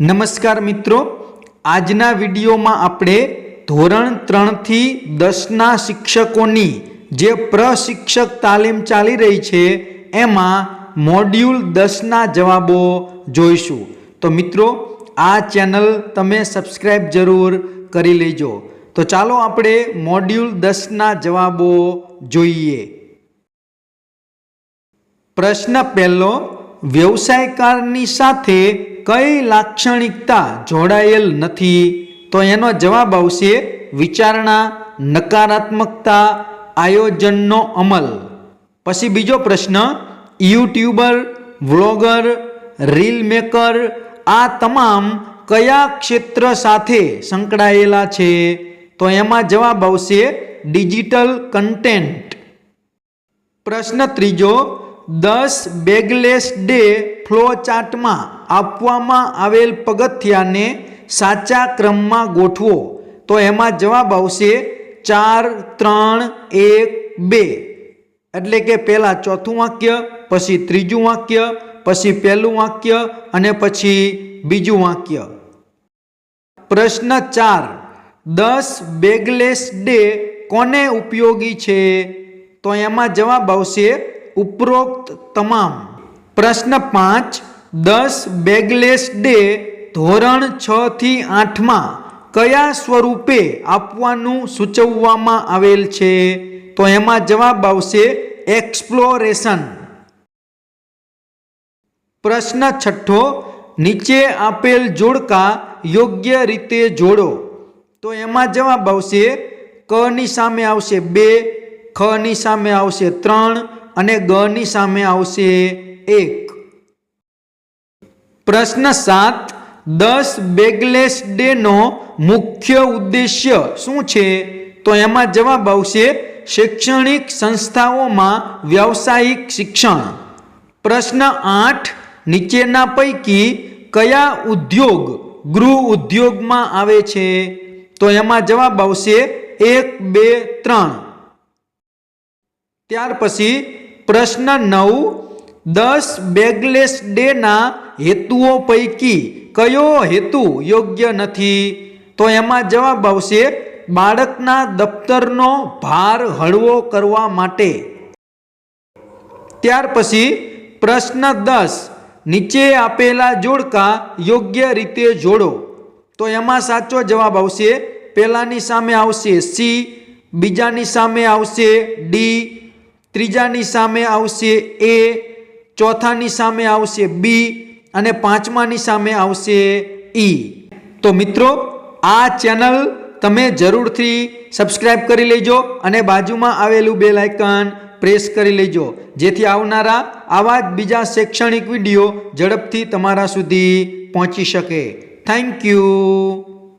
નમસ્કાર મિત્રો, આજના વિડીયોમાં આપણે ધોરણ ત્રણથી દસના શિક્ષકોની જે પ્રશિક્ષક તાલીમ ચાલી રહી છે, એમાં મોડ્યુલ દસના જવાબો જોઈશું. તો મિત્રો, આ ચેનલ તમે સબસ્ક્રાઈબ જરૂર કરી લેજો. તો ચાલો આપણે મોડ્યુલ દસના જવાબો જોઈએ. પ્રશ્ન પહેલો, વ્યવસાયકારની સાથે કઈ લાક્ષણિકતા જોડાયેલ નથી, તો એનો જવાબ આવશે વિચારણા, નકારાત્મકતા, આયોજનનો અમલ. પછી બીજો પ્રશ્ન, યુટ્યુબર, વ્લોગર, રીલ મેકર, આ તમામ કયા ક્ષેત્ર સાથે સંકળાયેલા છે? તો એમાં જવાબ આવશે ડિજિટલ કન્ટેન્ટ. પ્રશ્ન ત્રીજો, દસ બેગલેસ ડે ફ્લો ચાર્ટમાં આપવામાં આવેલ પગથિયાને સાચા ક્રમમાં ગોઠવો. તો એમાં જવાબ આવશે ચાર, ત્રણ, એક, બે. એટલે કે પહેલાં ચોથું વાક્ય, પછી ત્રીજું વાક્ય, પછી પહેલું વાક્ય અને પછી બીજું વાક્ય. પ્રશ્ન ચાર. દસ બેગલેસ ડે કોને ઉપયોગી છે? તો એમાં જવાબ આવશે ઉપરોક્ત તમામ. પ્રશ્ન પાંચ. દસ બેગલેસ ડે ધોરણ છ થી આઠમાં કયા સ્વરૂપે આપવાનું સૂચવવામાં આવેલ છે? તો એમાં જવાબ આવશે એક્સપ્લોરેશન. પ્રશ્ન છઠ્ઠો, નીચે આપેલ જોડકા યોગ્ય રીતે જોડો. તો એમાં જવાબ આવશે કની સામે આવશે બે ખની સામે આવશે ત્રણ અને ગની સામે આવશે એક. પ્રશ્ન સાત, દસ બેગલેસ ડેનો મુખ્ય ઉદ્દેશ્ય શું છે? તો એમાં જવાબ આવશે, શૈક્ષણિક સંસ્થાઓમાં વ્યાવસાયિક શિક્ષણ. પ્રશ્ન આઠ, નીચેના પૈકી કયા ઉદ્યોગ ગૃહ ઉદ્યોગમાં આવે છે? તો એમાં જવાબ આવશે, એક, બે, ત્રણ. ત્યાર પછી પ્રશ્ન નવ, દસ બેગલેસ ડેના હેતુઓ પૈકી કયો હેતુ યોગ્ય નથી? તો એમાં જવાબ આવશે, બાળકના દફતરનો ભાર હળવો કરવા માટે. ત્યાર પછી પ્રશ્ન દસ, નીચે આપેલા જોડકા યોગ્ય રીતે જોડો. તો એમાં સાચો જવાબ આવશે, પહેલાંની સામે આવશે સી, બીજાની સામે આવશે ડી, ત્રીજાની સામે આવશે એ, ચોથાની સામે આવશે બી અને પાંચમાની સામે આવશે ઈ. તો મિત્રો, આ ચેનલ તમે જરૂરથી સબસ્ક્રાઈબ કરી લેજો અને બાજુમાં આવેલું બેલ આઇકન પ્રેસ કરી લેજો. જેથી આવનારા આવા જ બીજા શૈક્ષણિક વીડિયો ઝડપથી તમારા સુધી પહોંચી શકે. Thank you.